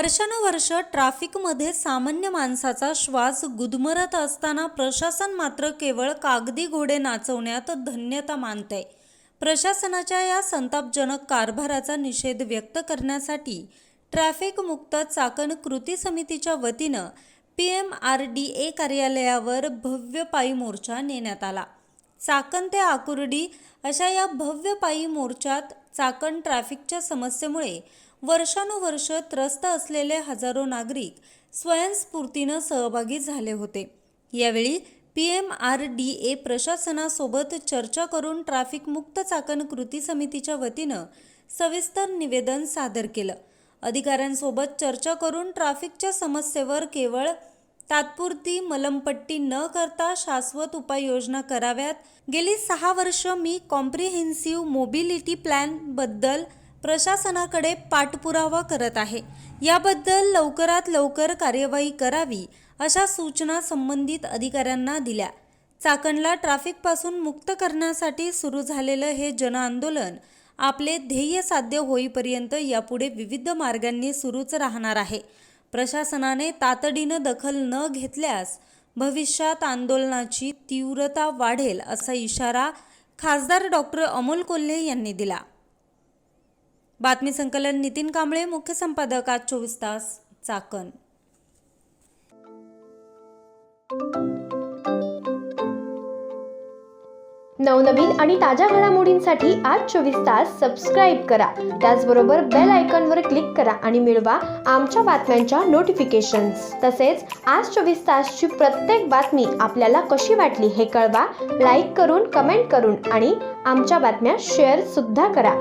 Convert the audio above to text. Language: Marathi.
वर्षानुवर्ष ट्रॅफिकमध्ये सामान्य माणसाचा श्वास गुदमरत असताना प्रशासन मात्र केवळ कागदी घोडे नाचवण्यात धन्यता मानते. प्रशासनाच्या या संतापजनक कारभाराचा निषेध व्यक्त करण्यासाठी ट्रॅफिक मुक्त चाकण कृती समितीच्या वतीनं P M R D A कार्यालयावर भव्य पायी मोर्चा नेण्यात आला. चाकण ते आकुर्डी अशा या भव्य पायी मोर्चात चाकण ट्रॅफिकच्या समस्येमुळे वर्षानुवर्ष त्रस्त असलेले हजारो नागरिक स्वयंस्फूर्तीनं सहभागी झाले होते. यावेळी P M R D A प्रशासनासोबत चर्चा करून ट्रॅफिक मुक्त चाकण कृती समितीच्या वतीनं सविस्तर निवेदन सादर केलं. अधिकाऱ्यांसोबत चर्चा करून ट्रॅफिकच्या समस्येवर केवळ तात्पुरती मलमपट्टी न करता शाश्वत उपाययोजना कराव्यात. गेली सहा वर्ष मी कॉम्प्रिहेन्सिव्ह मोबिलिटी प्लॅनबद्दल प्रशासनाकडे पाठपुरावा करत आहे. याबद्दल लवकरात लवकर कार्यवाही करावी अशा सूचना संबंधित अधिकाऱ्यांना दिल्या. चाकणला ट्रॅफिकपासून मुक्त करण्यासाठी सुरू झालेलं हे जनआंदोलन आपले ध्येय साध्य होईपर्यंत यापुढे विविध मार्गांनी सुरूच राहणार आहे. प्रशासनाने तातडीनं दखल न घेतल्यास भविष्यात आंदोलनाची तीव्रता वाढेल असा इशारा खासदार डॉक्टर अमोल कोल्हे यांनी दिला. बातमी संकलन नितीन कांबळे मुख्य संपादक आज चोवीस तास चाकण. नवनवीन आणि ताज्या घडामोडींसाठी आज चोवीस तास सबस्क्राईब करा. त्याचबरोबर बेल आयकॉनवर क्लिक करा आणि मिळवा आमच्या बातम्यांच्या नोटिफिकेशन्स तसेच आज चोवीस तासची प्रत्येक बातमी आपल्याला कशी वाटली हे कळवा लाईक करून कमेंट करून आणि आमच्या बातम्या शेअर सुद्धा करा.